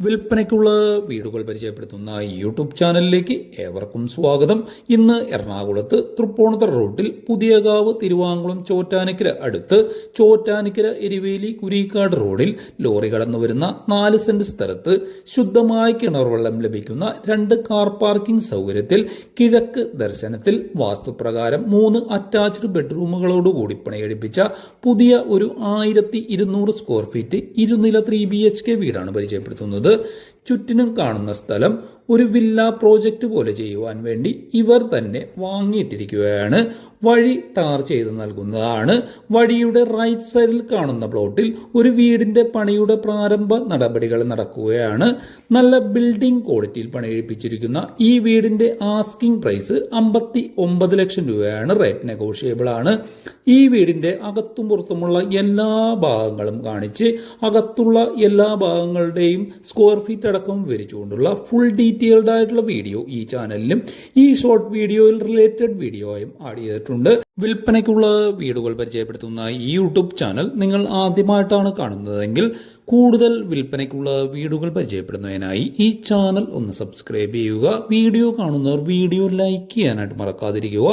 വിൽപ്പനയ്ക്കുള്ള വീടുകൾ പരിചയപ്പെടുത്തുന്ന യൂട്യൂബ് ചാനലിലേക്ക് ഏവർക്കും സ്വാഗതം. ഇന്ന് എറണാകുളത്ത് തൃപ്പൂണിത്തറ റൂട്ടിൽ പുതിയകാവ് തിരുവാങ്കുളം ചോറ്റാനിക്കര അടുത്ത് ചോറ്റാനിക്കര എരിവേലി കുരീക്കാട് റോഡിൽ ലോറി കടന്നു വരുന്ന നാല് സെന്റ് സ്ഥലത്ത് ശുദ്ധമായ കിണർ വെള്ളം ലഭിക്കുന്ന രണ്ട് കാർ പാർക്കിംഗ് സൗകര്യത്തിൽ കിഴക്ക് ദർശനത്തിൽ വാസ്തുപ്രകാരം മൂന്ന് അറ്റാച്ച്ഡ് ബെഡ്റൂമുകളോടുകൂടി പണിയെടുപ്പിച്ച പുതിയ ഒരു ആയിരത്തി സ്ക്വയർ ഫീറ്റ് ഇരുനില ത്രീ ബി എച്ച് കെ വീടാണ് പരിചയപ്പെടുത്തുന്നത്. 그. ചുറ്റിനും കാണുന്ന സ്ഥലം ഒരു വില്ല പ്രോജക്റ്റ് പോലെ ചെയ്യുവാൻ വേണ്ടി ഇവർ തന്നെ വാങ്ങിയിട്ടിരിക്കുകയാണ്. വഴി ടാർ ചെയ്ത് നൽകുന്നതാണ്. വഴിയുടെ റൈറ്റ് സൈഡിൽ കാണുന്ന പ്ലോട്ടിൽ ഒരു വീടിന്റെ പണിയുടെ പ്രാരംഭ നടപടികൾ നടക്കുകയാണ്. നല്ല ബിൽഡിംഗ് ക്വാളിറ്റിയിൽ പണിയിപ്പിച്ചിരിക്കുന്ന ഈ വീടിന്റെ ആസ്കിംഗ് പ്രൈസ് അമ്പത്തി ഒമ്പത് ലക്ഷം രൂപയാണ്. റേറ്റ് നെഗോഷിയബിൾ ആണ്. ഈ വീടിന്റെ അകത്തും പുറത്തുമുള്ള എല്ലാ ഭാഗങ്ങളും കാണിച്ച് അകത്തുള്ള എല്ലാ ഭാഗങ്ങളുടെയും സ്ക്വയർ ഫീറ്റ് അടക്കം വിവരിച്ചുകൊണ്ടുള്ള ഫുൾ ഡീറ്റെയിൽഡ് ആയിട്ടുള്ള വീഡിയോ ഈ ചാനലിലും ഈ ഷോർട്ട് വീഡിയോയിൽ റിലേറ്റഡ് വീഡിയോയും ആഡ് ചെയ്തിട്ടുണ്ട്. വിൽപ്പനയ്ക്കുള്ള വീടുകൾ പരിചയപ്പെടുത്തുന്ന ഈ യൂട്യൂബ് ചാനൽ നിങ്ങൾ ആദ്യമായിട്ടാണ് കാണുന്നതെങ്കിൽ കൂടുതൽ വിൽപ്പനയ്ക്കുള്ള വീടുകൾ പരിചയപ്പെടുന്നതിനായി ഈ ചാനൽ ഒന്ന് സബ്സ്ക്രൈബ് ചെയ്യുക. വീഡിയോ കാണുന്നവർ വീഡിയോ ലൈക്ക് ചെയ്യാനായിട്ട് മറക്കാതിരിക്കുക.